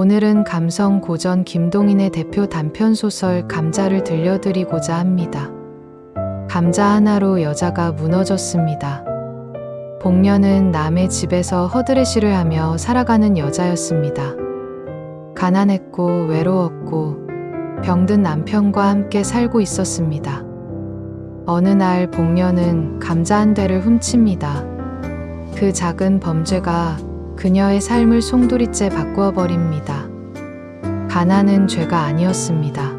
오늘은 감성 고전 김동인의 대표 단편 소설 감자를 들려드리고자 합니다. 감자 하나로 여자가 무너졌습니다. 복녀는 남의 집에서 허드레시를 하며 살아가는 여자였습니다. 가난했고 외로웠고 병든 남편과 함께 살고 있었습니다. 어느 날 복녀는 감자 한 대를 훔칩니다. 그 작은 범죄가 그녀의 삶을 송두리째 바꾸어 버립니다. 가난은 죄가 아니었습니다.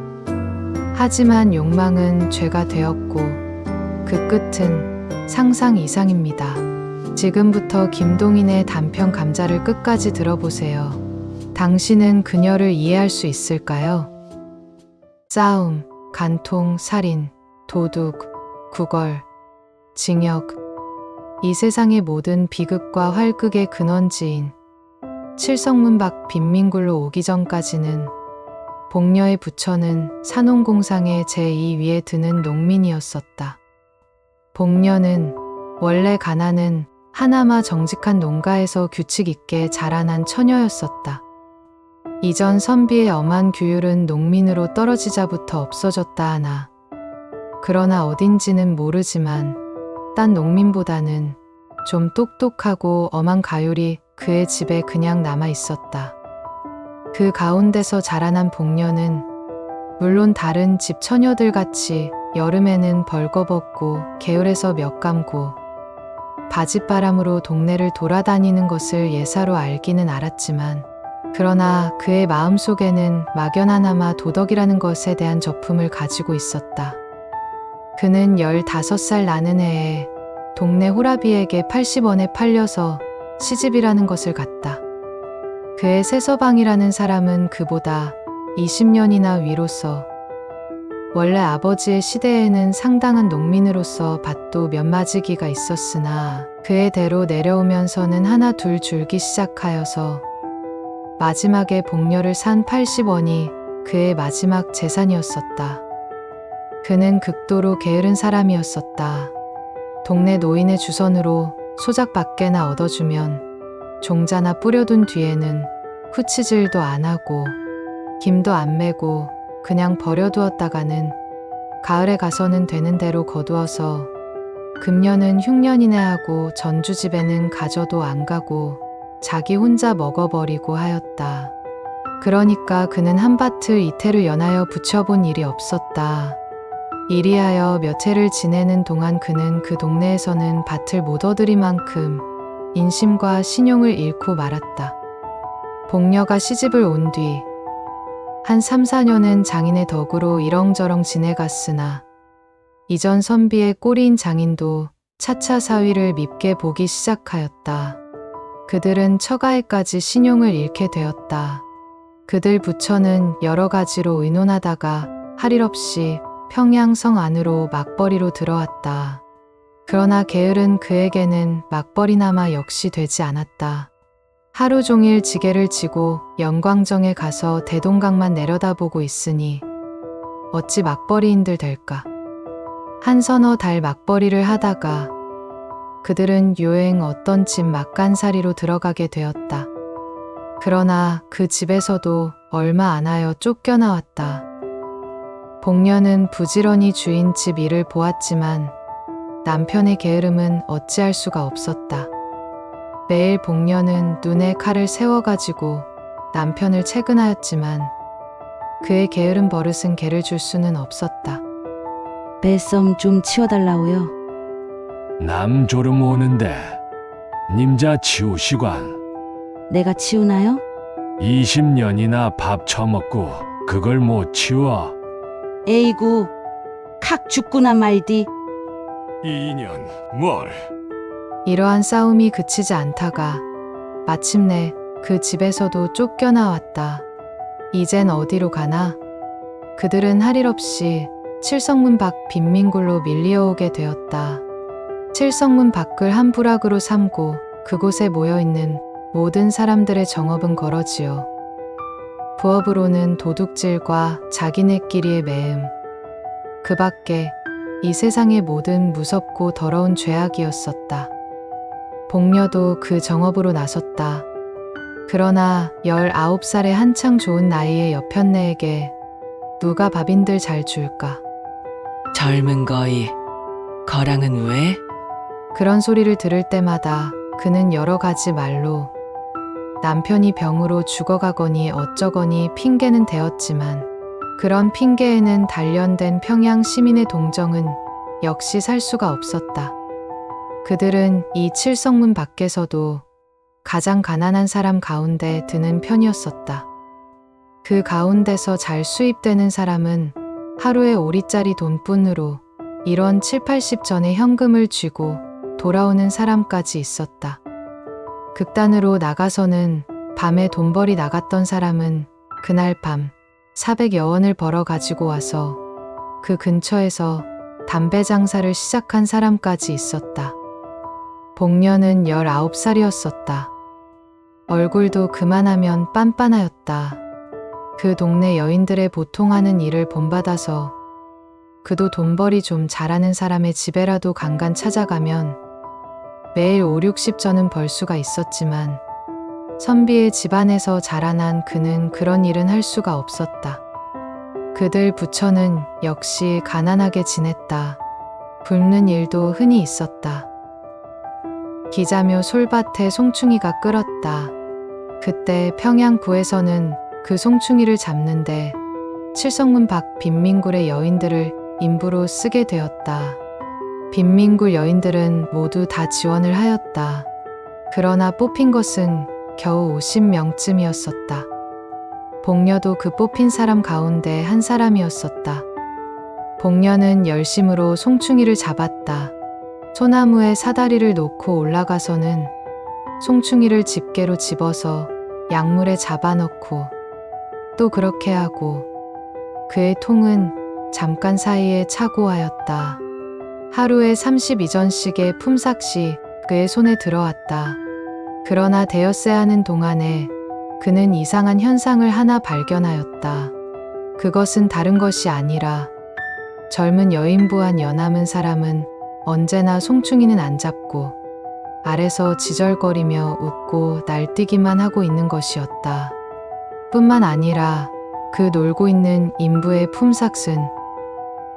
하지만 욕망은 죄가 되었고 그 끝은 상상 이상입니다. 지금부터 김동인의 단편 감자를 끝까지 들어보세요. 당신은 그녀를 이해할 수 있을까요? 싸움, 간통, 살인, 도둑, 구걸, 징역, 이 세상의 모든 비극과 활극의 근원지인 칠성문 밖 빈민굴로 오기 전까지는 복녀의 부처는 산홍공상의 제2위에 드는 농민이었었다. 복녀는 원래 가난은 하나마 정직한 농가에서 규칙 있게 자라난 처녀였었다. 이전 선비의 엄한 규율은 농민으로 떨어지자부터 없어졌다 하나. 그러나 어딘지는 모르지만 딴 농민보다는 좀 똑똑하고 엄한 가율이 그의 집에 그냥 남아 있었다. 그 가운데서 자라난 복녀는 물론 다른 집 처녀들 같이 여름에는 벌거벗고 개울에서 몇 감고 바짓바람으로 동네를 돌아다니는 것을 예사로 알기는 알았지만 그러나 그의 마음속에는 막연하나마 도덕이라는 것에 대한 저품을 가지고 있었다. 그는 15살 나는 해에 동네 호라비에게 80원에 팔려서 시집이라는 것을 갔다. 그의 세서방이라는 사람은 그보다 20년이나 위로서 원래 아버지의 시대에는 상당한 농민으로서 밭도 몇 마지기가 있었으나 그의 대로 내려오면서는 하나 둘 줄기 시작하여서 마지막에 복녀를 산 80원이 그의 마지막 재산이었었다. 그는 극도로 게으른 사람이었었다. 동네 노인의 주선으로 소작 밖에나 얻어주면 종자나 뿌려둔 뒤에는 후치질도 안 하고 김도 안 매고 그냥 버려두었다가는 가을에 가서는 되는 대로 거두어서 금년은 흉년이네 하고 전주집에는 가져도 안 가고 자기 혼자 먹어버리고 하였다. 그러니까 그는 한밭을 이태를 연하여 붙여본 일이 없었다. 이리하여 몇 해를 지내는 동안 그는 그 동네에서는 밭을 못 얻으리 만큼 인심과 신용을 잃고 말았다. 복녀가 시집을 온 뒤, 한 3, 4년은 장인의 덕으로 이렁저렁 지내갔으나, 이전 선비의 꼬리인 장인도 차차 사위를 밉게 보기 시작하였다. 그들은 처가에까지 신용을 잃게 되었다. 그들 부처는 여러 가지로 의논하다가 할 일 없이 평양성 안으로 막벌이로 들어왔다. 그러나 게으른 그에게는 막벌이나마 역시 되지 않았다. 하루 종일 지게를 지고 영광정에 가서 대동강만 내려다보고 있으니 어찌 막벌이인들 될까? 한 서너 달 막벌이를 하다가 그들은 요행 어떤 집 막간사리로 들어가게 되었다. 그러나 그 집에서도 얼마 안 하여 쫓겨나왔다. 복녀는 부지런히 주인 집 일을 보았지만 남편의 게으름은 어찌할 수가 없었다. 매일 복녀는 눈에 칼을 세워가지고 남편을 채근하였지만 그의 게으른 버릇은 개를 줄 수는 없었다. 배썸 좀 치워달라고요. 남 졸음 오는데 님자 치우시관 내가 치우나요? 20년이나 밥 처먹고 그걸 못 치워 에이구, 칵 죽구나 말디. 2년 뭘 이러한 싸움이 그치지 않다가 마침내 그 집에서도 쫓겨나왔다. 이젠 어디로 가나? 그들은 할 일 없이 칠성문 밖 빈민굴로 밀려오게 되었다. 칠성문 밖을 한 부락으로 삼고 그곳에 모여 있는 모든 사람들의 정업은 걸어지요. 부업으로는 도둑질과 자기네끼리의 매음. 그 밖에 이 세상의 모든 무섭고 더러운 죄악이었었다. 복녀도 그 정업으로 나섰다. 그러나 19살의 한창 좋은 나이의 여편네에게 누가 밥인들 잘 줄까? 젊은 거이. 거랑은 왜? 그런 소리를 들을 때마다 그는 여러 가지 말로 남편이 병으로 죽어가거니 어쩌거니 핑계는 대었지만 그런 핑계에는 단련된 평양 시민의 동정은 역시 살 수가 없었다. 그들은 이 칠성문 밖에서도 가장 가난한 사람 가운데 드는 편이었었다. 그 가운데서 잘 수입되는 사람은 하루에 5리짜리 돈뿐으로 1원 7, 80전의 현금을 쥐고 돌아오는 사람까지 있었다. 극단으로 나가서는 밤에 돈벌이 나갔던 사람은 그날 밤 400여 원을 벌어 가지고 와서 그 근처에서 담배 장사를 시작한 사람까지 있었다. 복녀는 19살이었었다. 얼굴도 그만하면 빤빤하였다. 그 동네 여인들의 보통 하는 일을 본받아서 그도 돈벌이 좀 잘하는 사람의 집에라도 간간 찾아가면 매일 5, 60전은 벌 수가 있었지만 선비의 집안에서 자라난 그는 그런 일은 할 수가 없었다. 그들 부처는 역시 가난하게 지냈다. 굶는 일도 흔히 있었다. 기자묘 솔밭에 송충이가 끓었다. 그때 평양구에서는 그 송충이를 잡는데 칠성문 밖 빈민굴의 여인들을 인부로 쓰게 되었다. 빈민굴 여인들은 모두 다 지원을 하였다. 그러나 뽑힌 것은 겨우 50명쯤이었었다. 복녀도 그 뽑힌 사람 가운데 한 사람이었었다. 복녀는 열심으로 송충이를 잡았다. 소나무에 사다리를 놓고 올라가서는 송충이를 집게로 집어서 약물에 잡아넣고 또 그렇게 하고 그의 통은 잠깐 사이에 차고 하였다. 하루에 32전씩의 품삯이 그의 손에 들어왔다. 그러나 대여세 하는 동안에 그는 이상한 현상을 하나 발견하였다. 그것은 다른 것이 아니라 젊은 여인부 한 연함은 사람은 언제나 송충이는 안 잡고 아래서 지절거리며 웃고 날뛰기만 하고 있는 것이었다. 뿐만 아니라 그 놀고 있는 인부의 품삯은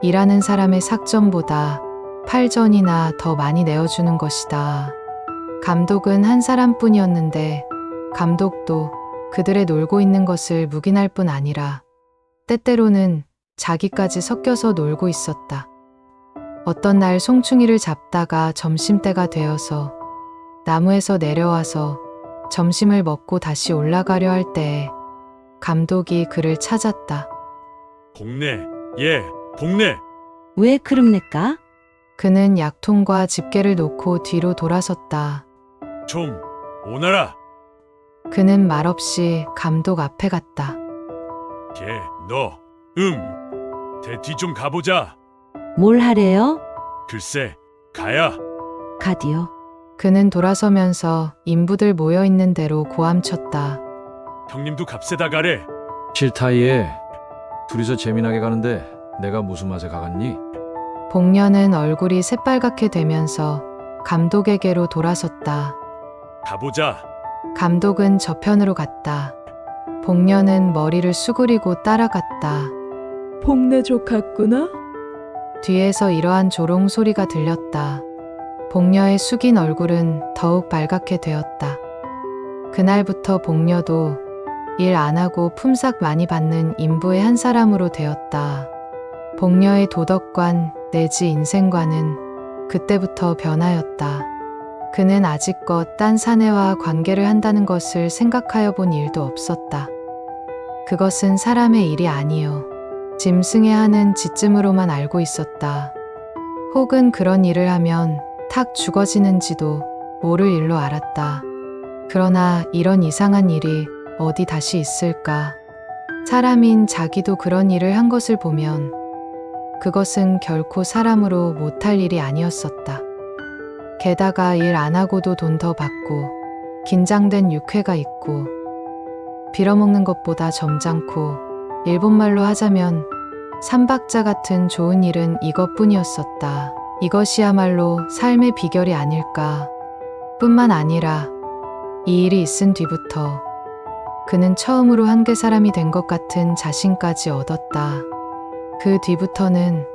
일하는 사람의 삭전보다 8전이나 더 많이 내어주는 것이다. 감독은 한 사람뿐이었는데 감독도 그들의 놀고 있는 것을 묵인할 뿐 아니라 때때로는 자기까지 섞여서 놀고 있었다. 어떤 날 송충이를 잡다가 점심때가 되어서 나무에서 내려와서 점심을 먹고 다시 올라가려 할 때에 감독이 그를 찾았다. 복내, 예, 복내. 왜 그럼 낼까? 그는 약통과 집게를 놓고 뒤로 돌아섰다. 좀 오너라. 그는 말없이 감독 앞에 갔다. 걔, 너, 음, 대뒤 좀 가보자. 뭘 하래요? 글쎄, 가야. 가디요. 그는 돌아서면서 인부들 모여 있는 대로 고함쳤다. 형님도 값세다 가래. 싫다예. 둘이서 재미나게 가는데 내가 무슨 맛에 가갔니? 복녀는 얼굴이 새빨갛게 되면서 감독에게로 돌아섰다. 가보자. 감독은 저편으로 갔다. 복녀는 머리를 수그리고 따라갔다. 복내족 같구나? 뒤에서 이러한 조롱 소리가 들렸다. 복녀의 숙인 얼굴은 더욱 빨갛게 되었다. 그날부터 복녀도 일 안 하고 품삯 많이 받는 인부의 한 사람으로 되었다. 복녀의 도덕관 내지 인생관은 그때부터 변하였다. 그는 아직껏 딴 사내와 관계를 한다는 것을 생각하여 본 일도 없었다. 그것은 사람의 일이 아니요. 짐승에 하는 지쯤으로만 알고 있었다. 혹은 그런 일을 하면 탁 죽어지는지도 모를 일로 알았다. 그러나 이런 이상한 일이 어디 다시 있을까? 사람인 자기도 그런 일을 한 것을 보면 그것은 결코 사람으로 못할 일이 아니었었다. 게다가 일 안 하고도 돈 더 받고 긴장된 육회가 있고 빌어먹는 것보다 점잖고 일본말로 하자면 삼박자 같은 좋은 일은 이것뿐이었었다. 이것이야말로 삶의 비결이 아닐까. 뿐만 아니라 이 일이 있은 뒤부터 그는 처음으로 한계 사람이 된 것 같은 자신까지 얻었다. 그 뒤부터는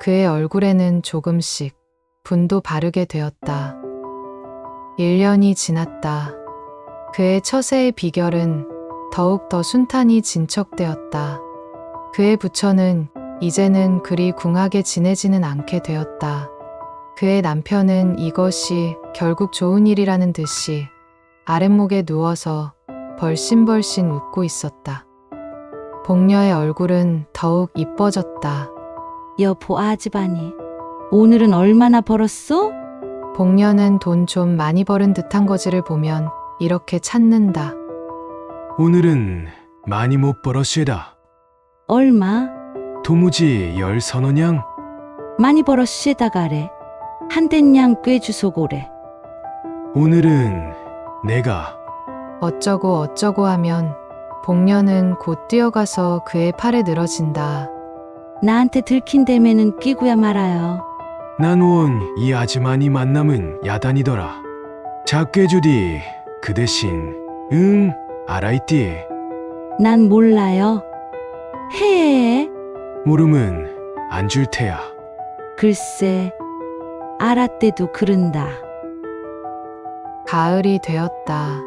그의 얼굴에는 조금씩 분도 바르게 되었다. 1년이 지났다. 그의 처세의 비결은 더욱 더 순탄히 진척되었다. 그의 부처는 이제는 그리 궁하게 지내지는 않게 되었다. 그의 남편은 이것이 결국 좋은 일이라는 듯이 아랫목에 누워서 벌신벌신 웃고 있었다. 복녀의 얼굴은 더욱 이뻐졌다. 여보 아즈바니. 오늘은 얼마나 벌었소? 복녀는 돈 좀 많이 벌은 듯한 거지를 보면 이렇게 찾는다. 오늘은 많이 못 벌었시다. 얼마? 도무지 열 서너냥 많이 벌었시다 가래. 한댄양 꿰주소고래. 오늘은 내가 어쩌고 어쩌고 하면 복녀는 곧 뛰어가서 그의 팔에 늘어진다. 나한테 들킨 데매는 끼고야 말아요. 난원 이 아즈마니 만남은 야단이더라. 작게 주디 그 대신 응 알아있디 난 몰라요. 해. 모름은 안 줄 테야. 글쎄. 알았대도 그른다. 가을이 되었다.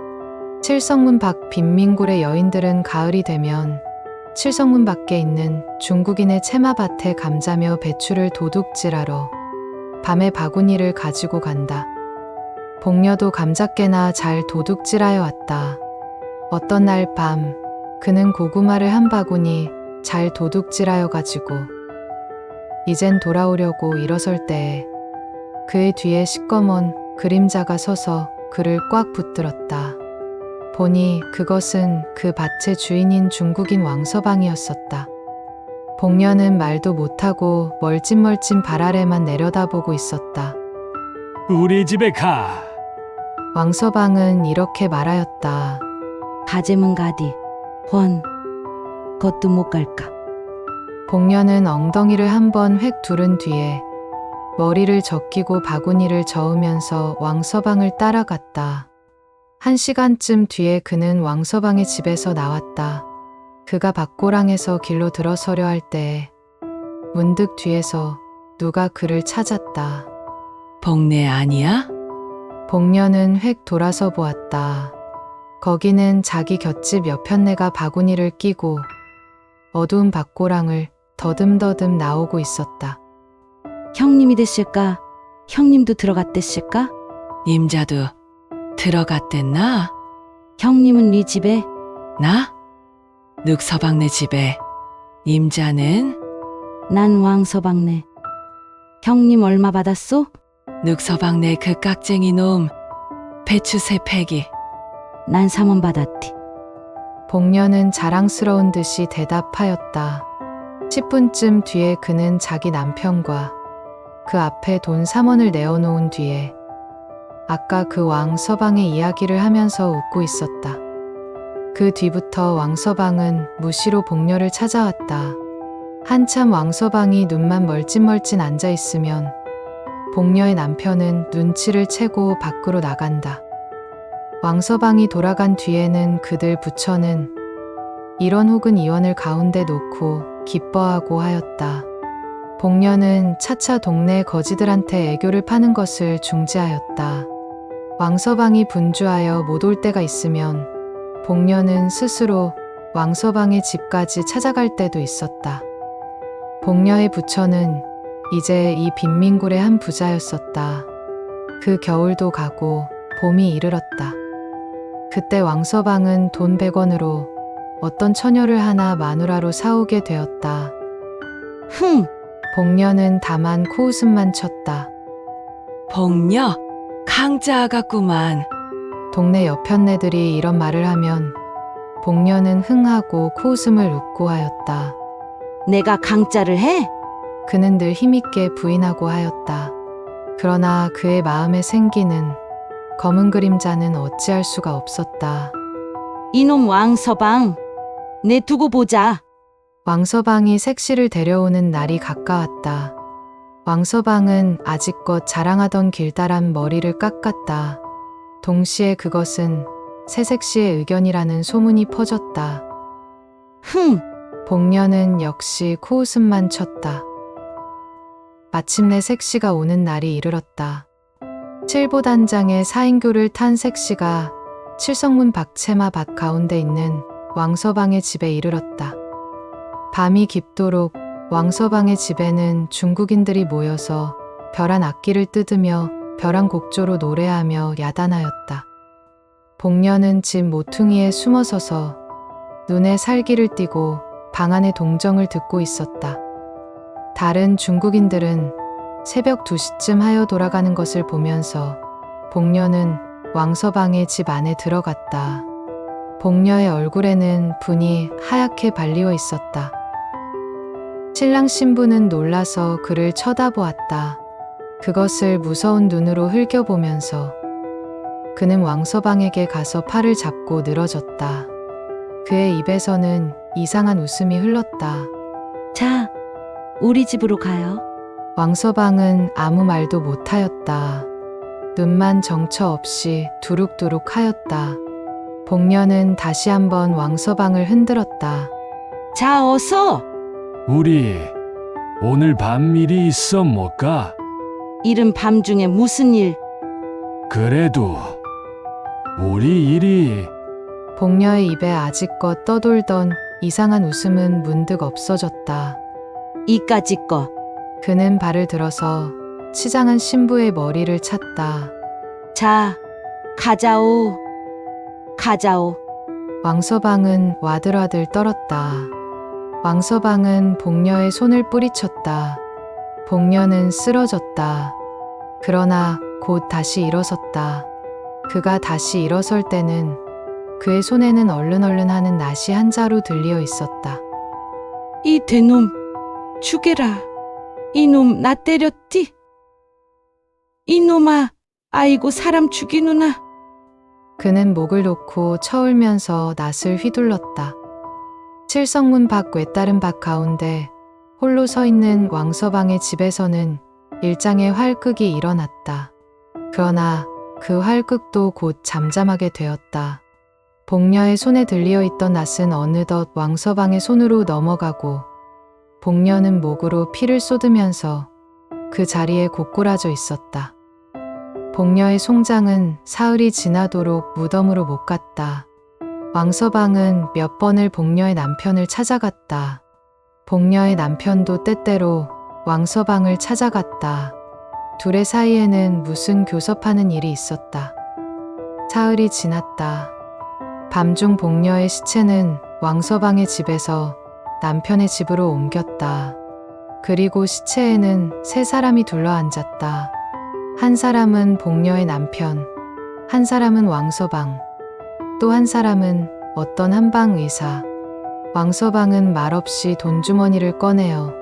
칠성문 밖 빈민굴의 여인들은 가을이 되면 칠성문 밖에 있는 중국인의 채마밭에 감자며 배추를 도둑질하러 밤에 바구니를 가지고 간다. 복녀도 감자깨나 잘 도둑질하여 왔다. 어떤 날 밤, 그는 고구마를 한 바구니 잘 도둑질하여 가지고 이젠 돌아오려고 일어설 때에 그의 뒤에 시꺼먼 그림자가 서서 그를 꽉 붙들었다. 보니 그것은 그 밭의 주인인 중국인 왕서방이었었다. 복녀는 말도 못하고 멀찐멀찐 발 아래만 내려다보고 있었다. 우리 집에 가. 왕서방은 이렇게 말하였다. 가재문 가디. 권. 것도 못 갈까. 복녀는 엉덩이를 한번 획 두른 뒤에 머리를 적기고 바구니를 저으면서 왕서방을 따라갔다. 한 시간쯤 뒤에 그는 왕서방의 집에서 나왔다. 그가 밭고랑에서 길로 들어서려 할 때에 문득 뒤에서 누가 그를 찾았다. 복내 아니야? 복녀는 획 돌아서 보았다. 거기는 자기 곁집 여편네가 바구니를 끼고 어두운 밭고랑을 더듬더듬 나오고 있었다. 형님이 됐을까? 형님도 들어갔댔을까? 임자도 들어갔댔나? 형님은 네 집에 나? 늑서방네 집에 임자는 난 왕서방네. 형님 얼마 받았소? 늑서방네 그 깍쟁이 놈 배추 세 팩이 난 3원 받았디. 복녀는 자랑스러운 듯이 대답하였다. 10분쯤 뒤에 그는 자기 남편과 그 앞에 돈 3원을 내어놓은 뒤에 아까 그 왕서방의 이야기를 하면서 웃고 있었다. 그 뒤부터 왕서방은 무시로 복녀를 찾아왔다. 한참 왕서방이 눈만 멀찐멀찐 앉아 있으면 복녀의 남편은 눈치를 채고 밖으로 나간다. 왕서방이 돌아간 뒤에는 그들 부처는 일원 혹은 이원을 가운데 놓고 기뻐하고 하였다. 복녀는 차차 동네 거지들한테 애교를 파는 것을 중지하였다. 왕서방이 분주하여 못 올 때가 있으면 복녀는 스스로 왕서방의 집까지 찾아갈 때도 있었다. 복녀의 부처는 이제 이 빈민굴의 한 부자였었다. 그 겨울도 가고 봄이 이르렀다. 그때 왕서방은 돈 100원으로 어떤 처녀를 하나 마누라로 사오게 되었다. 흥! 복녀는 다만 코웃음만 쳤다. 복녀 강자 같구만 동네 여편네들이 이런 말을 하면 복녀는 흥하고 코웃음을 웃고 하였다. 내가 강짜를 해? 그는 늘 힘있게 부인하고 하였다. 그러나 그의 마음에 생기는 검은 그림자는 어찌할 수가 없었다. 이놈 왕서방. 내 두고 보자. 왕서방이 색시를 데려오는 날이 가까웠다. 왕서방은 아직껏 자랑하던 길다란 머리를 깎았다. 동시에 그것은 새색 씨의 의견이라는 소문이 퍼졌다. 흥, 복녀는 역시 코웃음만 쳤다. 마침내 색시가 오는 날이 이르렀다. 칠보단장의 사인교를 탄 색시가 칠성문 박채마 밭 가운데 있는 왕서방의 집에 이르렀다. 밤이 깊도록 왕서방의 집에는 중국인들이 모여서 벼란 악기를 뜯으며 벼란 곡조로 노래하며 야단하였다. 복녀는 집 모퉁이에 숨어서서 눈에 살기를 띠고 방 안의 동정을 듣고 있었다. 다른 중국인들은 새벽 2시쯤 하여 돌아가는 것을 보면서 복녀는 왕서방의 집 안에 들어갔다. 복녀의 얼굴에는 분이 하얗게 발리어 있었다. 신랑 신부는 놀라서 그를 쳐다보았다. 그것을 무서운 눈으로 흘겨보면서 그는 왕서방에게 가서 팔을 잡고 늘어졌다. 그의 입에서는 이상한 웃음이 흘렀다. 자, 우리 집으로 가요. 왕서방은 아무 말도 못하였다. 눈만 정처 없이 두룩두룩 하였다. 복녀는 다시 한번 왕서방을 흔들었다. 자, 어서! 우리 오늘 밤 일이 있어 못 가? 이른 밤중에 무슨 일? 그래도 우리 일이 복녀의 입에 아직껏 떠돌던 이상한 웃음은 문득 없어졌다. 이까짓 거. 그는 발을 들어서 치장한 신부의 머리를 찼다. 자, 가자오. 가자오. 왕서방은 와들와들 떨었다. 왕서방은 복녀의 손을 뿌리쳤다. 복녀는 쓰러졌다. 그러나 곧 다시 일어섰다. 그가 다시 일어설 때는 그의 손에는 얼른얼른 하는 낫이 한 자루 들리어 있었다. 이 대놈, 죽여라. 이놈 나 때렸디? 이놈아, 아이고 사람 죽이누나. 그는 목을 놓고 쳐울면서 낫을 휘둘렀다. 칠성문 밖 외따른 밭 가운데 홀로 서 있는 왕서방의 집에서는 일장의 활극이 일어났다. 그러나 그 활극도 곧 잠잠하게 되었다. 복녀의 손에 들리어 있던 낫은 어느덧 왕서방의 손으로 넘어가고 복녀는 목으로 피를 쏟으면서 그 자리에 고꾸라져 있었다. 복녀의 송장은 사흘이 지나도록 무덤으로 못 갔다. 왕서방은 몇 번을 복녀의 남편을 찾아갔다. 복녀의 남편도 때때로 왕서방을 찾아갔다. 둘의 사이에는 무슨 교섭하는 일이 있었다. 사흘이 지났다. 밤중 복녀의 시체는 왕서방의 집에서 남편의 집으로 옮겼다. 그리고 시체에는 세 사람이 둘러앉았다. 한 사람은 복녀의 남편, 한 사람은 왕서방, 또 한 사람은 어떤 한방 의사. 왕서방은 말없이 돈주머니를 꺼내어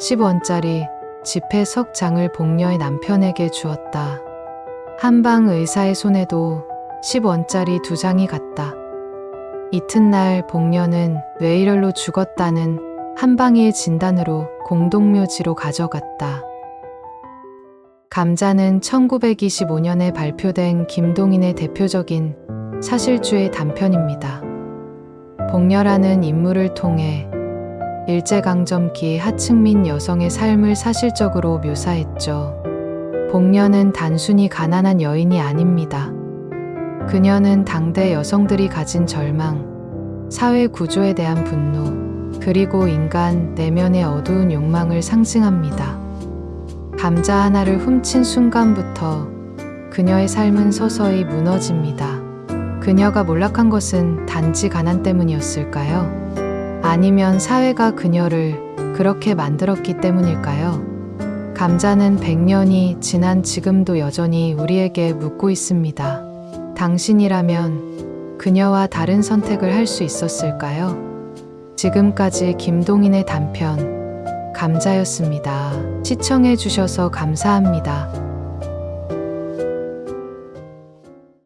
10원짜리 지폐 석 장을 복녀의 남편에게 주었다. 한방 의사의 손에도 10원짜리 두 장이 갔다. 이튿날 복녀는 뇌일혈로 죽었다는 한방이의 진단으로 공동묘지로 가져갔다. 감자는 1925년에 발표된 김동인의 대표적인 사실주의 단편입니다. 복녀라는 인물을 통해 일제강점기 하층민 여성의 삶을 사실적으로 묘사했죠. 복녀는 단순히 가난한 여인이 아닙니다. 그녀는 당대 여성들이 가진 절망, 사회 구조에 대한 분노, 그리고 인간 내면의 어두운 욕망을 상징합니다. 감자 하나를 훔친 순간부터 그녀의 삶은 서서히 무너집니다. 그녀가 몰락한 것은 단지 가난 때문이었을까요? 아니면 사회가 그녀를 그렇게 만들었기 때문일까요? 감자는 100년이 지난 지금도 여전히 우리에게 묻고 있습니다. 당신이라면 그녀와 다른 선택을 할 수 있었을까요? 지금까지 김동인의 단편 감자였습니다. 시청해 주셔서 감사합니다.